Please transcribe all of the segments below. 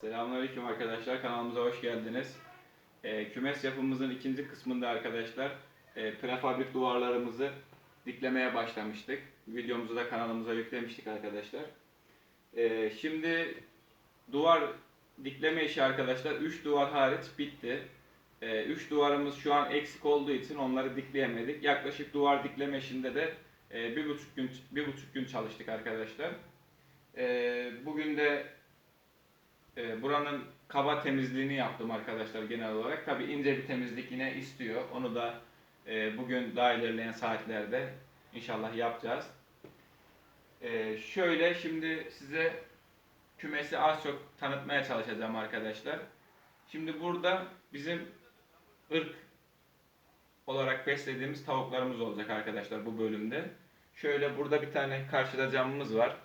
Selamünaleyküm arkadaşlar. Kanalımıza hoş geldiniz. Ee, kümes yapımızın ikinci kısmında arkadaşlar e, prefabrik duvarlarımızı diklemeye başlamıştık. Videomuzu da kanalımıza yüklemiştik arkadaşlar. Ee, şimdi duvar dikleme işi arkadaşlar 3 duvar hariç bitti. 3 duvarımız şu an eksik olduğu için onları dikleyemedik. Yaklaşık duvar dikleme işinde de e, bir buçuk gün bir buçuk gün çalıştık arkadaşlar. Ee, bugün de e, buranın kaba temizliğini yaptım arkadaşlar genel olarak. Tabi ince bir temizlik yine istiyor. Onu da e, bugün daha ilerleyen saatlerde inşallah yapacağız. E, şöyle şimdi size kümesi az çok tanıtmaya çalışacağım arkadaşlar. Şimdi burada bizim ırk olarak beslediğimiz tavuklarımız olacak arkadaşlar bu bölümde. Şöyle burada bir tane karşıda camımız var.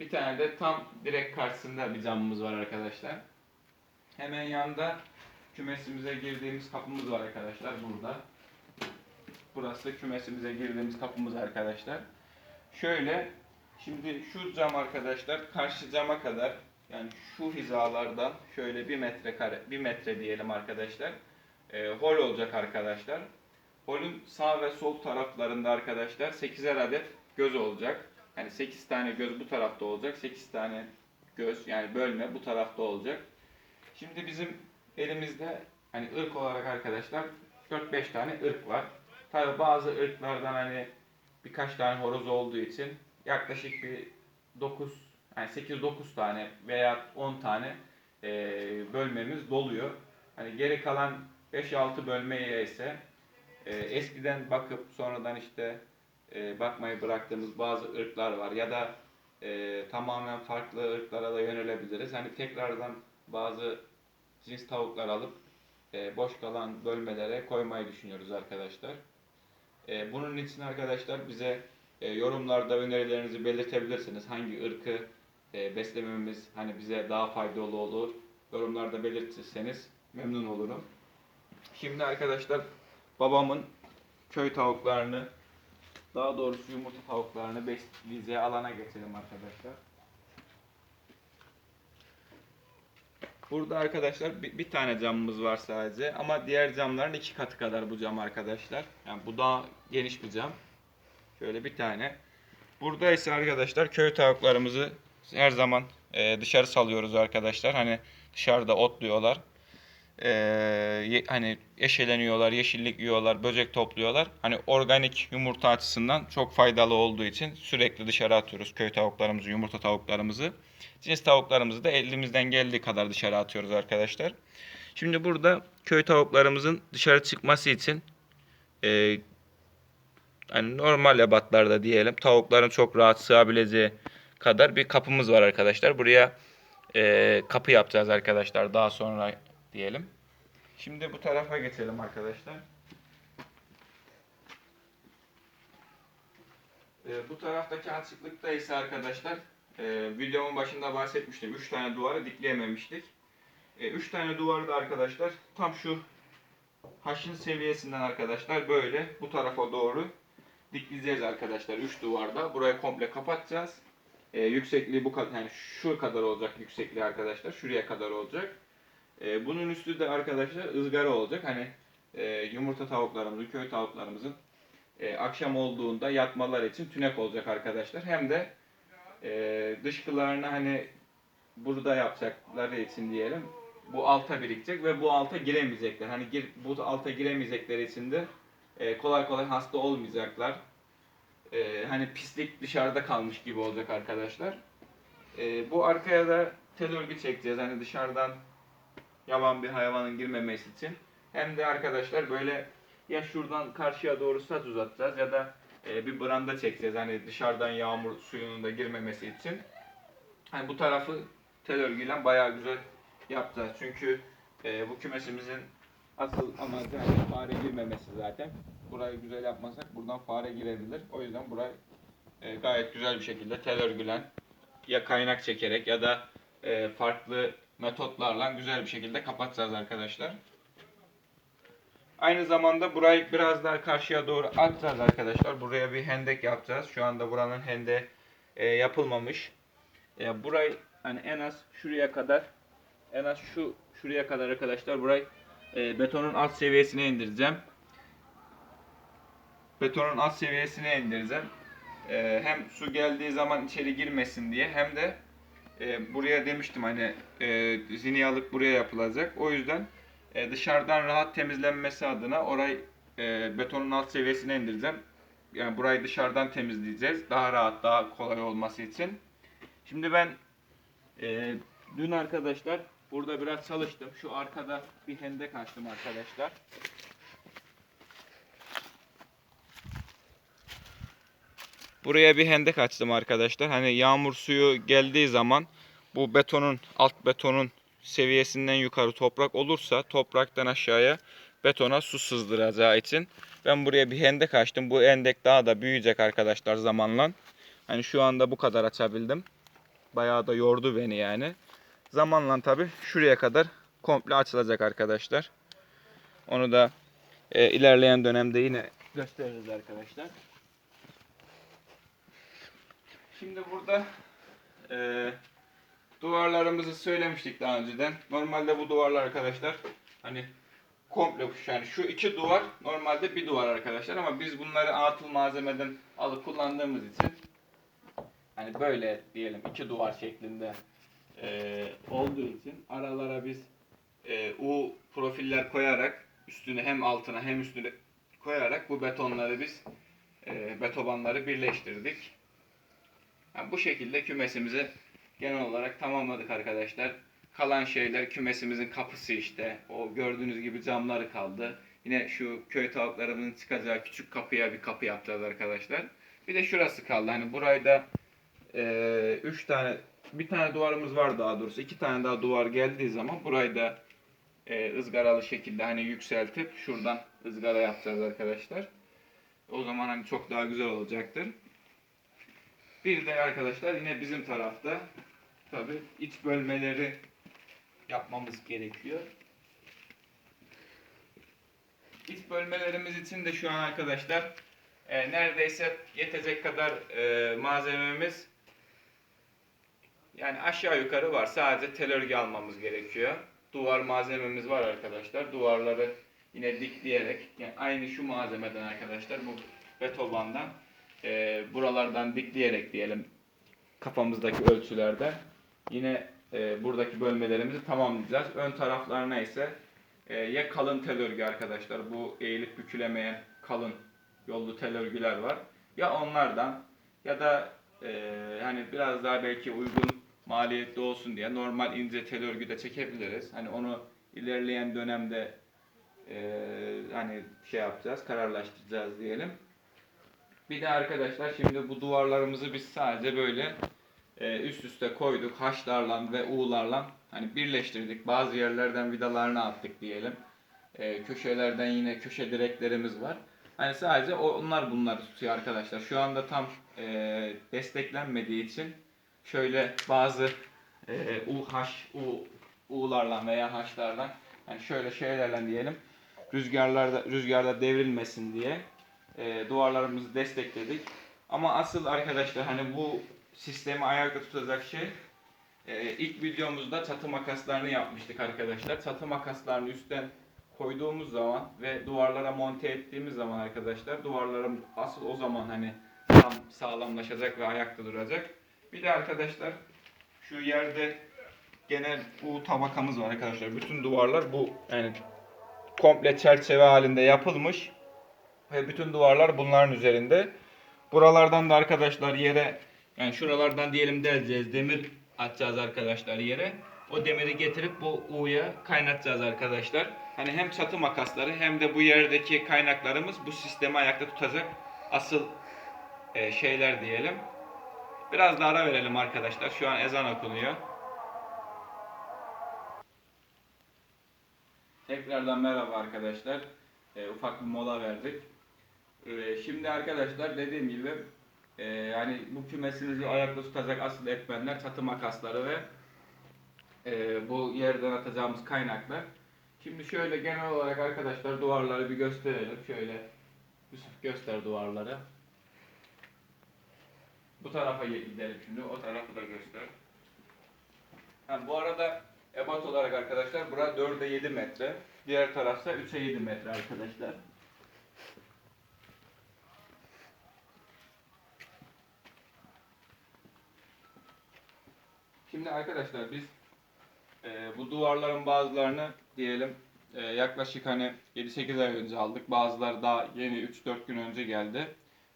Bir tane de tam direkt karşısında bir camımız var arkadaşlar. Hemen yanında kümesimize girdiğimiz kapımız var arkadaşlar burada. Burası da kümesimize girdiğimiz kapımız arkadaşlar. Şöyle şimdi şu cam arkadaşlar karşı cama kadar yani şu hizalardan şöyle bir metre kare bir metre diyelim arkadaşlar. E, hol olacak arkadaşlar. Holün sağ ve sol taraflarında arkadaşlar 8'er adet göz olacak. Yani 8 tane göz bu tarafta olacak. 8 tane göz yani bölme bu tarafta olacak. Şimdi bizim elimizde hani ırk olarak arkadaşlar 4-5 tane ırk var. Tabi bazı ırklardan hani birkaç tane horoz olduğu için yaklaşık bir 9 yani 8-9 tane veya 10 tane e, bölmemiz doluyor. Hani geri kalan 5-6 bölmeye ise e, eskiden bakıp sonradan işte e, bakmayı bıraktığımız bazı ırklar var ya da e, tamamen farklı ırklara da yönelebiliriz. Hani tekrardan bazı cins tavuklar alıp e, boş kalan bölmelere koymayı düşünüyoruz arkadaşlar. E, bunun için arkadaşlar bize e, yorumlarda önerilerinizi belirtebilirsiniz. Hangi ırkı e, beslememiz hani bize daha faydalı olur. Yorumlarda belirtirseniz memnun olurum. Şimdi arkadaşlar babamın köy tavuklarını daha doğrusu yumurta tavuklarını besleyeceği alana geçelim arkadaşlar. Burada arkadaşlar bir, bir tane camımız var sadece ama diğer camların iki katı kadar bu cam arkadaşlar. Yani bu daha geniş bir cam. Şöyle bir tane. Burada ise arkadaşlar köy tavuklarımızı her zaman e, dışarı salıyoruz arkadaşlar. Hani dışarıda otluyorlar. Ye- hani eşeleniyorlar, yeşillik yiyorlar, böcek topluyorlar. Hani organik yumurta açısından çok faydalı olduğu için sürekli dışarı atıyoruz köy tavuklarımızı, yumurta tavuklarımızı. Cins tavuklarımızı da elimizden geldiği kadar dışarı atıyoruz arkadaşlar. Şimdi burada köy tavuklarımızın dışarı çıkması için e, hani normal ebatlarda diyelim tavukların çok rahat sığabileceği kadar bir kapımız var arkadaşlar. Buraya e, kapı yapacağız arkadaşlar daha sonra diyelim. Şimdi bu tarafa geçelim arkadaşlar. Ee, bu taraftaki açıklıkta ise arkadaşlar e, videomun başında bahsetmiştim. 3 tane duvarı dikleyememiştik. 3 tane duvarı da arkadaşlar tam şu haşın seviyesinden arkadaşlar böyle bu tarafa doğru dikleyeceğiz arkadaşlar 3 duvarda. Burayı komple kapatacağız. Ee, yüksekliği bu kadar yani şu kadar olacak yüksekliği arkadaşlar. Şuraya kadar olacak. Ee, bunun üstü de arkadaşlar ızgara olacak. Hani e, yumurta tavuklarımızın, köy tavuklarımızın e, akşam olduğunda yatmalar için tünek olacak arkadaşlar. Hem de e, dışkılarını hani burada yapacakları için diyelim bu alta birikecek ve bu alta giremeyecekler. Hani gir, bu alta giremeyecekleri için de e, kolay kolay hasta olmayacaklar. E, hani pislik dışarıda kalmış gibi olacak arkadaşlar. E, bu arkaya da tel örgü çekeceğiz. Hani dışarıdan yaban bir hayvanın girmemesi için. Hem de arkadaşlar böyle ya şuradan karşıya doğru saç uzatacağız ya da e, bir branda çekeceğiz. Hani dışarıdan yağmur suyunun da girmemesi için. Hani bu tarafı tel örgüyle bayağı güzel yapacağız. Çünkü e, bu kümesimizin asıl amacı hani fare girmemesi zaten. Burayı güzel yapmasak buradan fare girebilir. O yüzden burayı e, gayet güzel bir şekilde tel örgülen ya kaynak çekerek ya da e, farklı metotlarla güzel bir şekilde kapatacağız arkadaşlar. Aynı zamanda burayı biraz daha karşıya doğru atacağız arkadaşlar. Buraya bir hendek yapacağız. Şu anda buranın hende e, yapılmamış. E, burayı hani en az şuraya kadar en az şu şuraya kadar arkadaşlar burayı e, betonun alt seviyesine indireceğim. Betonun alt seviyesine indireceğim. E, hem su geldiği zaman içeri girmesin diye hem de e, buraya demiştim hani e, zinyalık buraya yapılacak. O yüzden e, dışarıdan rahat temizlenmesi adına orayı e, betonun alt seviyesine indireceğim. Yani burayı dışarıdan temizleyeceğiz. Daha rahat, daha kolay olması için. Şimdi ben e, dün arkadaşlar burada biraz çalıştım. Şu arkada bir hendek açtım arkadaşlar. Buraya bir hendek açtım arkadaşlar. Hani yağmur suyu geldiği zaman bu betonun alt betonun seviyesinden yukarı toprak olursa topraktan aşağıya betona su sızdıracağı için ben buraya bir hendek açtım. Bu hendek daha da büyüyecek arkadaşlar zamanla. Hani şu anda bu kadar açabildim. Bayağı da yordu beni yani. Zamanla tabi şuraya kadar komple açılacak arkadaşlar. Onu da e, ilerleyen dönemde yine gösteririz arkadaşlar. Şimdi burada e, duvarlarımızı söylemiştik daha önceden. Normalde bu duvarlar arkadaşlar hani komple yani şu iki duvar normalde bir duvar arkadaşlar ama biz bunları atıl malzemeden alıp kullandığımız için hani böyle diyelim iki duvar şeklinde e, olduğu için aralara biz e, U profiller koyarak üstüne hem altına hem üstüne koyarak bu betonları biz e, betobanları birleştirdik. Yani bu şekilde kümesimizi genel olarak tamamladık arkadaşlar. Kalan şeyler kümesimizin kapısı işte. O gördüğünüz gibi camları kaldı. Yine şu köy tavuklarımızın çıkacağı küçük kapıya bir kapı yapacağız arkadaşlar. Bir de şurası kaldı. Hani burayı da e, üç tane bir tane duvarımız var daha doğrusu. iki tane daha duvar geldiği zaman burayı da e, ızgaralı şekilde hani yükseltip şuradan ızgara yapacağız arkadaşlar. O zaman hani çok daha güzel olacaktır. Bir de arkadaşlar yine bizim tarafta tabi iç bölmeleri yapmamız gerekiyor. İç bölmelerimiz için de şu an arkadaşlar e, neredeyse yetecek kadar e, malzememiz yani aşağı yukarı var. Sadece tel örgü almamız gerekiyor. Duvar malzememiz var arkadaşlar. Duvarları yine dikleyerek yani aynı şu malzemeden arkadaşlar bu betobandan e, buralardan dikleyerek diyelim kafamızdaki ölçülerde yine e, buradaki bölmelerimizi tamamlayacağız. Ön taraflarına ise e, ya kalın tel örgü arkadaşlar bu eğilip bükülemeyen kalın yollu tel örgüler var. Ya onlardan ya da e, hani biraz daha belki uygun maliyetli olsun diye normal ince tel örgü de çekebiliriz. Hani onu ilerleyen dönemde e, hani şey yapacağız, kararlaştıracağız diyelim. Bir de arkadaşlar şimdi bu duvarlarımızı biz sadece böyle e, üst üste koyduk. Haşlarla ve U'larla hani birleştirdik. Bazı yerlerden vidalarını attık diyelim. E, köşelerden yine köşe direklerimiz var. Hani sadece onlar bunları tutuyor arkadaşlar. Şu anda tam e, desteklenmediği için şöyle bazı e, U, H, U, U'larla veya H'larla yani şöyle şeylerle diyelim rüzgarlarda rüzgarda devrilmesin diye e, duvarlarımızı destekledik. Ama asıl arkadaşlar hani bu sistemi ayakta tutacak şey e, ilk videomuzda çatı makaslarını yapmıştık arkadaşlar. Çatı makaslarını üstten koyduğumuz zaman ve duvarlara monte ettiğimiz zaman arkadaşlar duvarlarım asıl o zaman hani tam sağlamlaşacak ve ayakta duracak. Bir de arkadaşlar şu yerde genel bu tabakamız var arkadaşlar. Bütün duvarlar bu yani komple çerçeve halinde yapılmış ve bütün duvarlar bunların üzerinde. Buralardan da arkadaşlar yere yani şuralardan diyelim deleceğiz. Demir atacağız arkadaşlar yere. O demiri getirip bu U'ya kaynatacağız arkadaşlar. Hani hem çatı makasları hem de bu yerdeki kaynaklarımız bu sistemi ayakta tutacak asıl e, şeyler diyelim. Biraz da ara verelim arkadaşlar. Şu an ezan okunuyor. Tekrardan merhaba arkadaşlar. E, ufak bir mola verdik. E, şimdi arkadaşlar dediğim gibi e, yani bu kümesinizi ayakta tutacak asıl etmenler çatı makasları ve e, bu yerden atacağımız kaynaklar. Şimdi şöyle genel olarak arkadaşlar duvarları bir gösterelim. Şöyle Yusuf göster duvarları. Bu tarafa gidelim şimdi. O tarafı da göster. Ha, bu arada ebat olarak arkadaşlar bura 4'e 7 metre. Diğer tarafta 3'e 7 metre arkadaşlar. Şimdi arkadaşlar biz e, bu duvarların bazılarını diyelim e, yaklaşık hani 7-8 ay önce aldık. Bazıları daha yeni 3-4 gün önce geldi.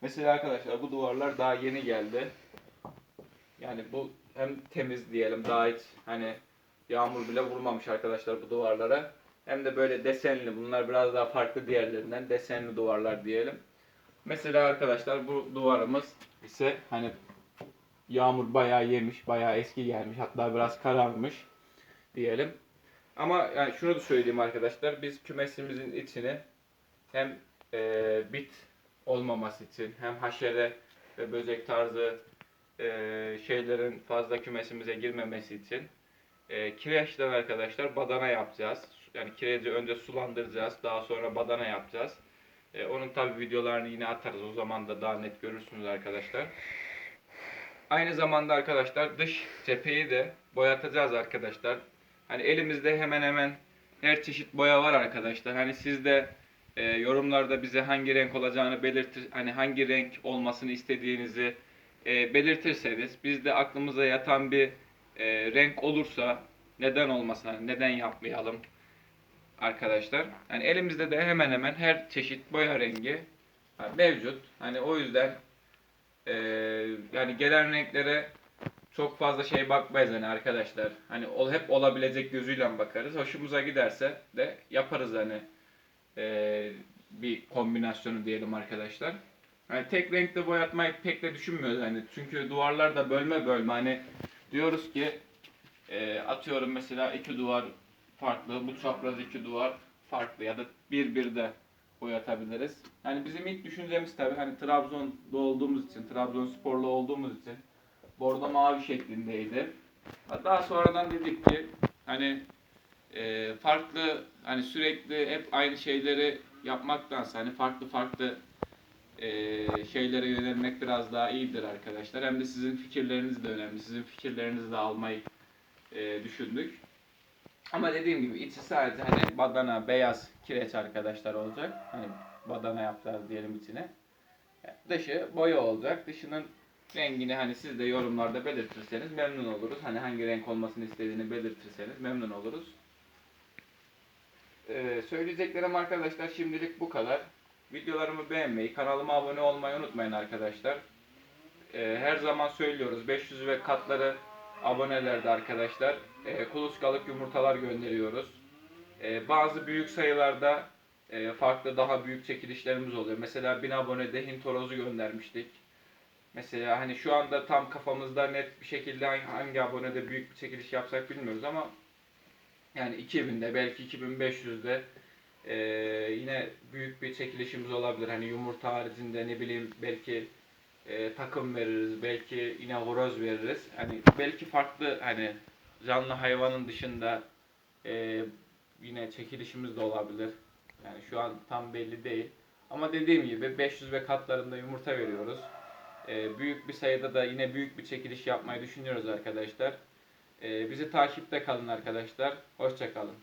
Mesela arkadaşlar bu duvarlar daha yeni geldi. Yani bu hem temiz diyelim daha hiç hani yağmur bile vurmamış arkadaşlar bu duvarlara. Hem de böyle desenli bunlar biraz daha farklı diğerlerinden desenli duvarlar diyelim. Mesela arkadaşlar bu duvarımız ise hani yağmur bayağı yemiş, bayağı eski gelmiş hatta biraz kararmış diyelim. Ama yani şunu da söyleyeyim arkadaşlar biz kümesimizin içini hem e, bit olmaması için hem haşere ve böcek tarzı e, şeylerin fazla kümesimize girmemesi için e, kireçten arkadaşlar badana yapacağız. Yani kireci önce sulandıracağız. Daha sonra badana yapacağız. E, onun tabi videolarını yine atarız. O zaman da daha net görürsünüz arkadaşlar. Aynı zamanda arkadaşlar dış cepheyi de boyatacağız arkadaşlar. Hani elimizde hemen hemen her çeşit boya var arkadaşlar. Hani siz de e, yorumlarda bize hangi renk olacağını belirtir, hani hangi renk olmasını istediğinizi e, belirtirseniz biz de aklımıza yatan bir e, renk olursa neden olmasın, hani neden yapmayalım arkadaşlar. Hani elimizde de hemen hemen her çeşit boya rengi mevcut. Hani o yüzden e, yani gelen renklere çok fazla şey bakmayız hani arkadaşlar. Hani ol, hep olabilecek gözüyle bakarız. Hoşumuza giderse de yaparız hani e, bir kombinasyonu diyelim arkadaşlar. Hani tek renkte boyatmayı pek de düşünmüyoruz hani çünkü duvarlar da bölme bölme hani diyoruz ki e, atıyorum mesela iki duvar farklı, bu çapraz iki duvar farklı ya da bir bir de boyatabiliriz. Hani bizim ilk düşüncemiz tabii hani Trabzon'da olduğumuz için, Trabzonsporlu olduğumuz için bordo mavi şeklindeydi. Daha sonradan dedik ki hani e, farklı hani sürekli hep aynı şeyleri yapmaktansa hani farklı farklı e, şeylere yönelmek biraz daha iyidir arkadaşlar. Hem de sizin fikirleriniz de önemli. Sizin fikirlerinizi de almayı e, düşündük. Ama dediğim gibi içi sadece hani badana, beyaz kireç arkadaşlar olacak. Hani badana yapacağız diyelim içine. Dışı boya olacak. Dışının rengini hani siz de yorumlarda belirtirseniz memnun oluruz. Hani hangi renk olmasını istediğini belirtirseniz memnun oluruz. Ee, söyleyeceklerim arkadaşlar şimdilik bu kadar. Videolarımı beğenmeyi, kanalıma abone olmayı unutmayın arkadaşlar. Ee, her zaman söylüyoruz 500 ve katları abonelerde arkadaşlar e, kuluçkalık yumurtalar gönderiyoruz. E, bazı büyük sayılarda e, farklı daha büyük çekilişlerimiz oluyor. Mesela 1000 abonede Hint horozu göndermiştik. Mesela hani şu anda tam kafamızda net bir şekilde hangi, hangi abonede büyük bir çekiliş yapsak bilmiyoruz ama yani 2000'de belki 2500'de e, yine büyük bir çekilişimiz olabilir. Hani yumurta haricinde ne bileyim belki e, takım veririz, belki yine horoz veririz. Hani belki farklı hani canlı hayvanın dışında e, yine çekilişimiz de olabilir. Yani şu an tam belli değil. Ama dediğim gibi 500 ve katlarında yumurta veriyoruz. E, büyük bir sayıda da yine büyük bir çekiliş yapmayı düşünüyoruz arkadaşlar. E, bizi takipte kalın arkadaşlar. Hoşçakalın.